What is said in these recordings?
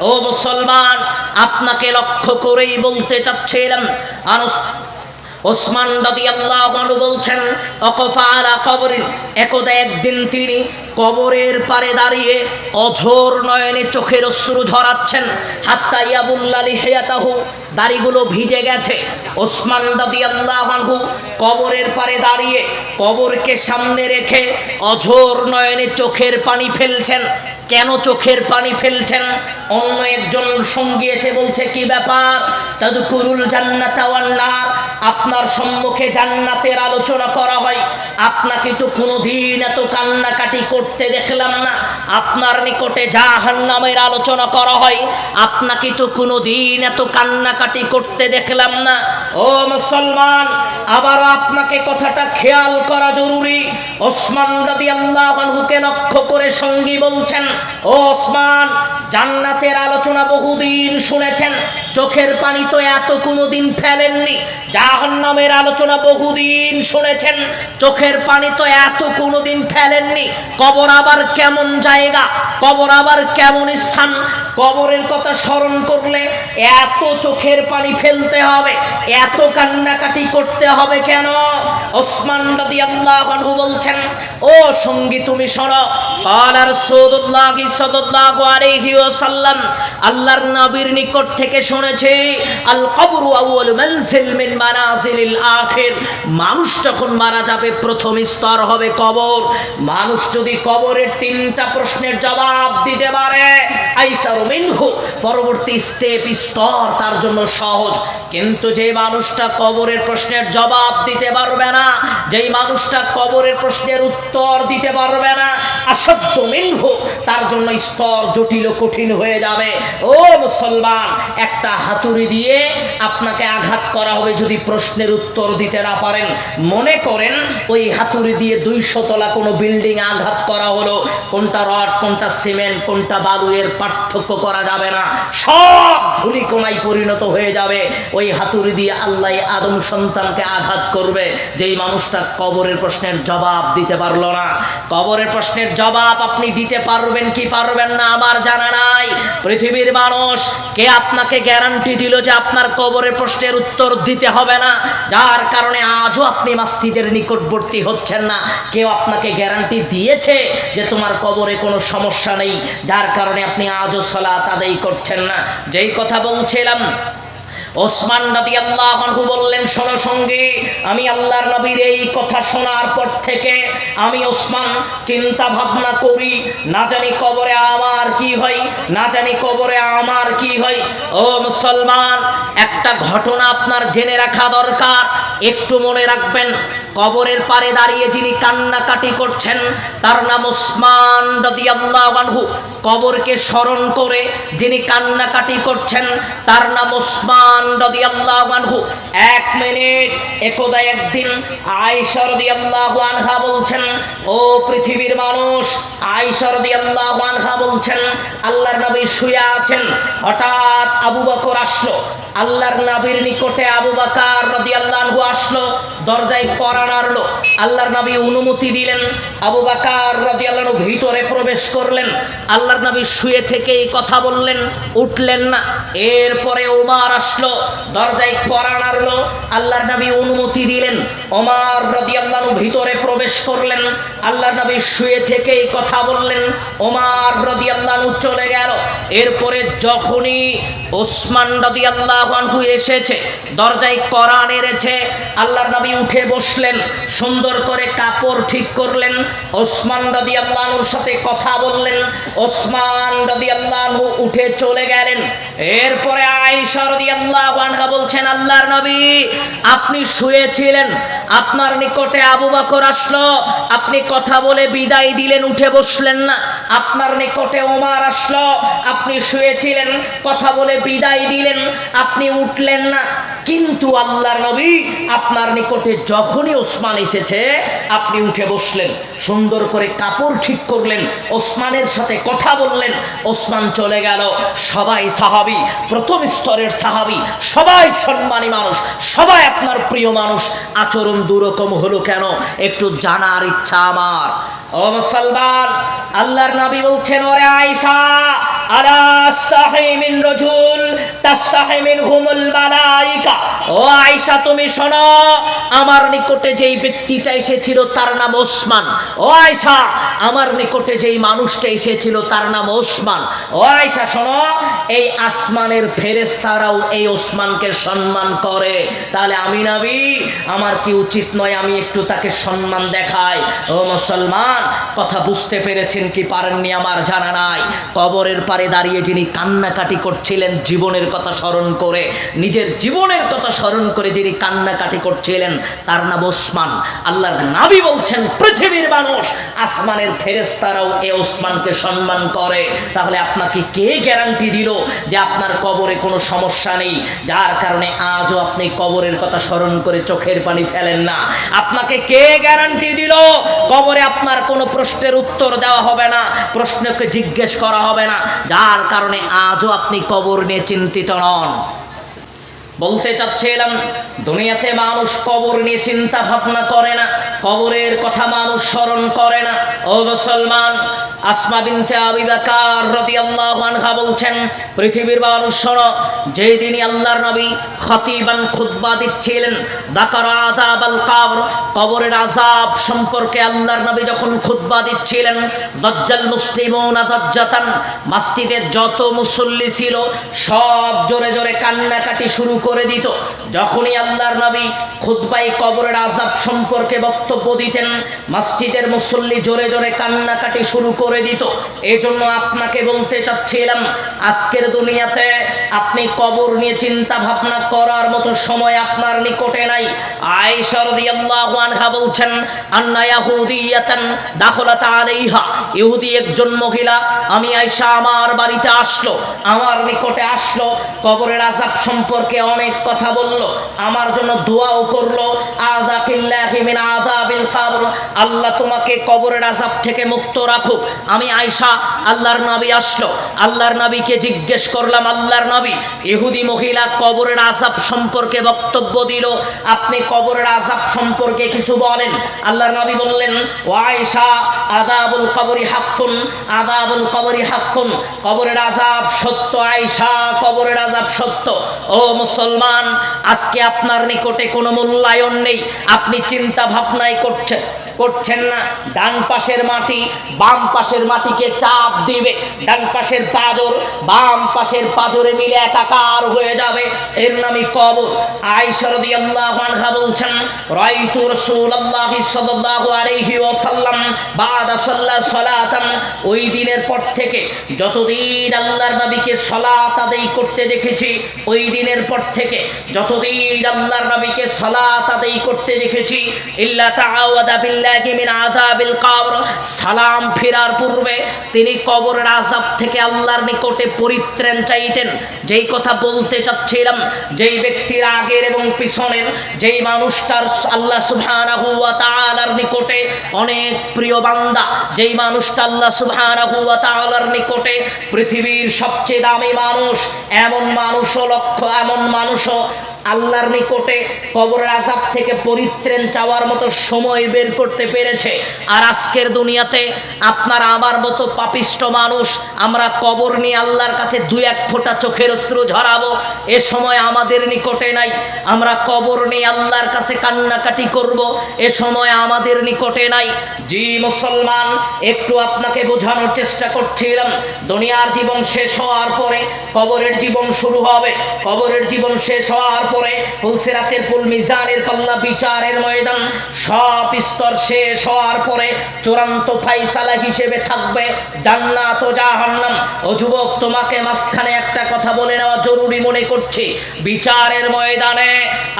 ও মুসলমান, আপনাকে লক্ষ্য করেই বলতে চাচ্ছিলাম, আনুস ওসমান রাদিয়াল্লাহু আনহু বলছেন, অকফা আলা কবরিন একদা একদিন তিনি কবরের পারে দাঁড়িয়ে অঝোর নয়নে চোখের অশ্রু ঝরাচ্ছেন, হাত্তা ইয়াবুল্লালি হেয়াতাহু দাড়িগুলো ভিজে গেছে। ওসমান রাদিয়াল্লাহু আনহু কবরের পারে দাঁড়িয়ে কবরকে সামনে রেখে অঝোর নয়নে চোখের পানি ফেলছেন কেন চোখের পানি ফেলছেন? অন্য একজন সঙ্গী এসে বলছে, কি ব্যাপার? তাদকুরুল জান্নাত ওয়ান নার। আপনার সম্মুখে জান্নাতের আলোচনা করা হয়। আপনাকে তো কোনোদিন এত কান্নাকাটি করতে দেখলাম না। আপনার নিকটে জাহান্নামের আলোচনা করা হয়। আপনাকে তো কোনোদিন এত কান্নাকাটি করতে দেখলাম না। ও মুসলমান, আবারও আপনাকে কথাটা খেয়াল করা জরুরি। ওসমান রাদিয়াল্লাহু আনহুকে লক্ষ্য করে সঙ্গী বলছেন ও ওসমান জান্নাতের আলোচনা বহুদিন শুনেছেন। চোখের পানি তো এত কোনোদিন ফেলেননি। জাহান নামের আলোচনা বহুদিন শুনেছেন, চোখের পানি তো এত কোনোদিন ফেলেননি। কবর আবার কেমন জায়গা, কবর আবার কেমন স্থান? কবরের কথা স্মরণ করলে এত চোখের পানি ফেলতে হবে, এত কান্নাকাটি করতে হবে কেন? ওসমান রাদিয়াল্লাহু আল্লাহ বলছেন, ও সঙ্গী, তুমি শোনো। কালার সৌদুল্লাহ সদুল্লাহ আলহিউ সাল্লাম আল্লাহর নবীর নিকট থেকে শোনো শুনেছি আল কবর আউয়াল মানজিল মিন মানাজিলিল আখির। মানুষ যখন মারা যাবে, প্রথম স্তর হবে কবর। মানুষ যদি কবরের তিনটা প্রশ্নের জবাব দিতে পারে, আইসারু মিনহু, পরবর্তী স্টেপ, স্তর তার জন্য সহজ। কিন্তু যে মানুষটা কবরের প্রশ্নের জবাব দিতে পারবে না, যেই মানুষটা কবরের প্রশ্নের উত্তর দিতে পারবে না আসত্য মিনহু, তার জন্য স্তর জটিল কঠিন হয়ে যাবে। ও মুসলমান, একটা হাতুড়ি দিয়ে আপনাকে আঘাত করা হবে যদি প্রশ্নের উত্তর দিতে না পারেন। মনে করেন ওই হাতুড়ি দিয়ে দুইশো তলা কোনো বিল্ডিং আঘাত করা হলো। কোনটা রড, কোনটা সিমেন্ট, কোনটা বালু এর পার্থক্য করা যাবে না। সব ধুলিকোনায় পরিণত হয়ে যাবে। ওই হাতুড়ি দিয়ে আল্লাহ আদম সন্তানকে আঘাত করবে। যেই মানুষটা কবরের প্রশ্নের জবাব দিতে পারল না। কবরের প্রশ্নের জবাব আপনি দিতে পারবেন কি পারবেন না আমার জানা নাই। পৃথিবীর মানুষ, কে আপনাকে গ্যারান্টি দিল যে আপনার কবরের প্রশ্নের উত্তর দিতে হবে না? যার কারণে আজও আপনি মাস্তিদের নিকটবর্তী হচ্ছেন না। কেউ আপনাকে গ্যারান্টি দিয়েছে যে তোমার কবরে কোনো সমস্যা নেই। যার কারণে আপনি আজও সলাত আদায় করছেন না। যেই কথা বলছিলাম। ওসমান নদী আল্লাহ বললেন, শোনো সঙ্গী, আমি আল্লাহর নবীর এই কথা শোনার পর থেকে আমি ওসমান চিন্তা ভাবনা করি, না জানি কবরে আমার কি হয়, না জানি কবরে আমার কি হয়। ও মুসলমান, একটা ঘটনা আপনার জেনে রাখা দরকার, একটু মনে রাখবেন। কবরের পারে দাঁড়িয়ে যিনি কান্নাকাটি করছেন, তার নাম ওসমান রাদিয়াল্লাহু কবরকে স্মরণ করে যিনি কান্নাকাটি করছেন, তার নাম ওসমান রাদিয়াল্লাহু এক মিনিট, একদা একদিন আয়েশা রাদিয়াল্লাহু আনহা বলছেন, ও পৃথিবীর মানুষ, আয়েশা রাদিয়াল্লাহু আনহা বলছেন, আল্লাহর নবী শুয়ে আছেন। হঠাৎ আবু বকর আসলো। আল্লাহর নবীর নিকটে আবু বকর রাদিয়াল্লাহু আসলো। দরজায় কড়া নাড়লো আল্লাহর নবী অনুমতি দিলেন। আবু বাকার রাদিয়াল্লাহু আনহু ভিতরে প্রবেশ করলেন। আল্লাহর নবী শুয়ে থেকেই কথা বললেন। উঠলেন না। এরপরে ওমার আসলো। দরজায় কড়া নাড়লো আল্লাহর নবী অনুমতি দিলেন। ওমার রাদিয়াল্লাহু আনহু ভিতরে প্রবেশ করলেন। আল্লাহর নবী শুয়ে থেকেই কথা বললেন। ওমার রাদিয়াল্লাহু আনহু চলে গেল। এরপরে যখনই ওসমান রাদিয়াল্লাহু আনহু এসেছে, দরজায় কড়া নেড়েছে আল্লাহর নবী উঠে বসলেন। সুন্দর করে কাপড় ঠিক করলেন। ওসমান রাদি আল্লাহর সাথে কথা বললেন। ওসমান রাদি আল্লাহ উঠে চলে গেলেন। এরপরে আয়েশা রাদি আল্লাহ বলছেন, আল্লাহর নবী, আপনি শুয়েছিলেন। আপনার নিকটে আবু বকর আসলো। আপনি কথা বলে বিদায় দিলেন, উঠে বসলেন না। আপনার নিকটে ওমার আসলো। আপনি শুয়েছিলেন, কথা বলে বিদায় দিলেন। আপনি উঠলেন না। কিন্তু আল্লাহর নবী আপনার নিকটে যখনই ওসমান এসেছে, আপনি উঠে বসলেন, সুন্দর করে কাপড় ঠিক করলেন, ওসমানের সাথে কথা বললেন, ওসমান চলে গেল। সবাই সাহাবি, প্রথম স্তরের সাহাবি, সবাই সম্মানী মানুষ, সবাই আপনার প্রিয় মানুষ। আচরণ দুরকম হলো কেন? একটু জানার ইচ্ছা আমার। ও মুসলমান, আল্লাহর নবী বলছেন, ওরে আয়সা আলা রাজুল তাস্তাহি মিনহুমুল মালাইকা। ও আয়েশা, তুমি শোনো, আমার নিকটে যেই ব্যক্তিটা এসেছিল, তার নাম ওসমান। ও আয়েশা, আমার নিকটে যেই মানুষটা এসেছিল, তার নাম ওসমান। ও আয়েশা, শোনো, এই আসমানের ফেরেশতারাও এই ওসমানকে সম্মান করে। তাহলে আমি নাবি, আমার কি উচিত নয় আমি একটু তাকে সম্মান দেখাই? ও মুসলমান, কথা বুঝতে পেরেছেন কি পারেননি আমার জানা নাই? কবরের দাঁড়িয়ে যিনি কান্নাকাটি করছিলেন জীবনের কথা স্মরণ করে, নিজের জীবনের কথা স্মরণ করে যিনি কান্নাকাটি করছিলেন, তার নাম ওসমান। আল্লাহর নাবি বলছেন, পৃথিবীর মানুষ, আসমানের ফেরেস্তারাও এ ওসমানকে সম্মান করে। তাহলে আপনাকে কে গ্যারান্টি দিল যে আপনার কবরে কোনো সমস্যা নেই? যার কারণে আজও আপনি কবরের কথা স্মরণ করে চোখের পানি ফেলেন না। আপনাকে কে গ্যারান্টি দিল? কবরে আপনার কোনো প্রশ্নের উত্তর দেওয়া হবে না। প্রশ্নকে জিজ্ঞেস করা হবে না। যার কারণে আজও আপনি কবর নিয়ে চিন্তিত নন। বলতে চাচ্ছিলাম, দুনিয়াতে মানুষ কবর নিয়ে চিন্তা ভাবনা করে না, কবরের কথা মানুষ স্মরণ করে না। ও মুসলমান আসমা বিনতে আবি বকর রাদিয়াল্লাহু আনহা বলছেন, পৃথিবীর মানুষ শোনো, যেই দিনই আল্লাহর নবী খতিবান খুতবা দিচ্ছিলেন, দাকার কবর, কবরের আযাব সম্পর্কে আল্লাহর নবী যখন খুতবা দিচ্ছিলেন, দজ্জাল মুসলিমুনা দজ্জাতান মসজিদের যত মুসল্লি ছিল, সব জোরে জোরে কান্নাকাটি শুরু করে দিত। যখনই আল্লাহর নবী খুতবাই কবরের আযাব সম্পর্কে বক্তব্য দিতেন, মসজিদের মুসল্লি জোরে জোরে কান্নাকাটি শুরু করে দিত। এই জন্য আপনাকে বলতে চাচ্ছিলাম, আজকের দুনিয়াতে আপনি কবর নিয়ে চিন্তা ভাবনা করার মতো সময় আপনার নিকটে নাই। আনহা বলছেন, আন্না ইয়াহুদিয়াতান দাখলাত আলাইহা। ইহুদি একজন মহিলা, আমি আয়েশা, আমার বাড়িতে আসলো, আমার নিকটে আসলো, কবরের আযাব সম্পর্কে অনেক কথা বলল, আমার জন্য দোয়াও করল। আযাবিল্লাহি মিন আযাবিল কবর, আল্লাহ তোমাকে কবরের আযাব থেকে মুক্ত রাখুক। আমি আয়েশা, আল্লাহর নবী আসলো। আল্লাহর নবীকে জিজ্ঞেস করলাম, আল্লাহর নবী, ইহুদি মহিলা কবরের আযাব সম্পর্কে বক্তব্য দিল। আপনি কবরের আযাব সম্পর্কে কিছু বলেন? আল্লাহর নবী বললেন, ও আয়েশা, আযাবুল কবরি হাক্কুন আদাবুল কবরি হাক্কুন। কবরের আজাব সত্য, আয়েশা, কবরের আযাব সত্য। ও মুসলমান, আজকে আপনার নিকটে কোনো মূল্যায়ন নেই। আপনি চিন্তা ভাবনাই করছেন। করছেন না। ডান পাশের মাটি বাম পাশের মাটিকে চাপ দিবে। ডান পাশের পাজর বাম পাশের পাজরে মিলে একাকার হয়ে যাবে। এর নামই কবর। আয়েশা রাদিয়াল্লাহু আনহা বলছেন, রাইতু রাসূলুল্লাহি সাল্লাল্লাহু আলাইহি ওয়াসাল্লাম বাদা সাল্লা সালাতান। ওই দিনের পর থেকে যতদিন আল্লাহর নবীকে সালাত আদায় করতে দেখেছি, ওই দিনের পর থেকে যতদিন আল্লাহর নবীকে সালাত আদায় করতে দেখেছি, ইল্লা তাআওয়াদা বিল্লাহি কবর সালাম ফেরার পূর্বে তিনি কবরের আযাব থেকে আল্লাহর নিকটে পরিত্রাণ চাইতেন। যেই কথা বলতে চাচ্ছিলাম, যেই ব্যক্তির আগের এবং পিছনের, যেই মানুষটার আল্লাহ সুবহানাহু ওয়া নিকটে অনেক প্রিয় বান্দা, যেই মানুষটা আল্লাহ সুবহানাহু ওয়া নিকটে পৃথিবীর সবচেয়ে দামি মানুষ, এমন মানুষও লক্ষ্য এমন মানুষও আল্লাহর নিকটে কবরের আজাব থেকে পরিত্রাণ চাওয়ার মতো সময় বের করতে পেরেছে। আর আজকের দুনিয়াতে আপনার আমার মতো পাপিষ্ট মানুষ, আমরা কবর নিয়ে আল্লাহর কাছে দুই এক ফোঁটা চোখের অশ্রু ঝরাবো, এ সময় আমাদের নিকটে নাই। আমরা কবর নিয়ে আল্লাহর কাছে কান্নাকাটি করব, এ সময় আমাদের নিকটে নাই। জি মুসলমান, একটু আপনাকে বোঝানোর চেষ্টা করছিলাম। দুনিয়ার জীবন শেষ হওয়ার পরে কবরের জীবন শুরু হবে। কবরের জীবন শেষ হওয়ার পরে ফুলসিরাতের পুল মিজানের পাল্লা বিচারের ময়দান। সব স্তর শেষ হওয়ার পরে চূড়ান্ত ফাইসালা হিসেবে থাকবে জান্নাত ও জাহান্নাম। ও যুবক, তোমাকে মাঝখানে একটা কথা বলে নেওয়া জরুরি মনে করছি। বিচারের ময়দানে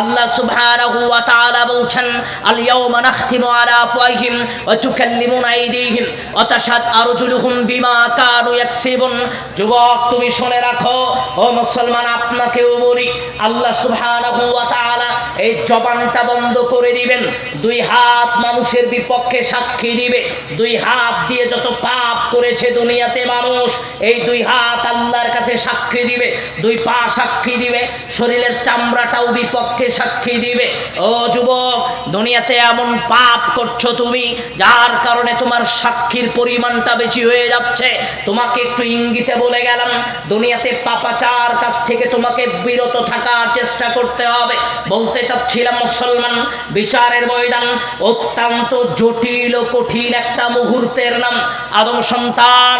আল্লাহ সুবহানাহু ওয়া তাআলা বলছেন আল ইয়াউমা নাখতিমু আলা আফওয়াহিম ওয়া তুকাল্লিমুনা আইদিহিম। কানু ইয়াকসিবুন। যুবক, তুমি রাখো, ও মুসলমান, আপনাকেও বলি এই বন্ধ করে দিবেন। দুই হাত মানুষের বিপক্ষে সাক্ষী দিবে। দুই হাত দিয়ে যত পাপ করেছে দুনিয়াতে মানুষ, এই দুই হাত আল্লাহর কাছে সাক্ষী দিবে। দুই পা সাক্ষী দিবে। শরীরের চামড়াটাও বিপক্ষে সাক্ষী দিবে। ও যুবক, দুনিয়াতে এমন পাপ করছ তুমি, যার কারণে তোমার সাক্ষীর পরিমাণটা বেশি হয়ে যাচ্ছে। তোমাকে একটু ইঙ্গিতে বলে গেলাম, দুনিয়াতে পাপাচার কাছ থেকে তোমাকে বিরত থাকার চেষ্টা করতে হবে। বলতে চাচ্ছিলাম, মুসলমান, বিচারের ময়দান অত্যন্ত জটিল ও কঠিন একটা মুহূর্তের নাম, আদম সন্তান।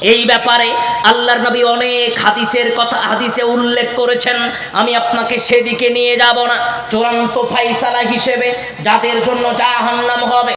এই ব্যাপারে আল্লাহর নবী অনেক হাদিসের কথা, হাদিসে উল্লেখ করেছেন। আমি আপনাকে সেদিকে নিয়ে যাব না। চূড়ান্ত ফাইসালা হিসেবে যাদের জন্য জাহান্নাম হবে।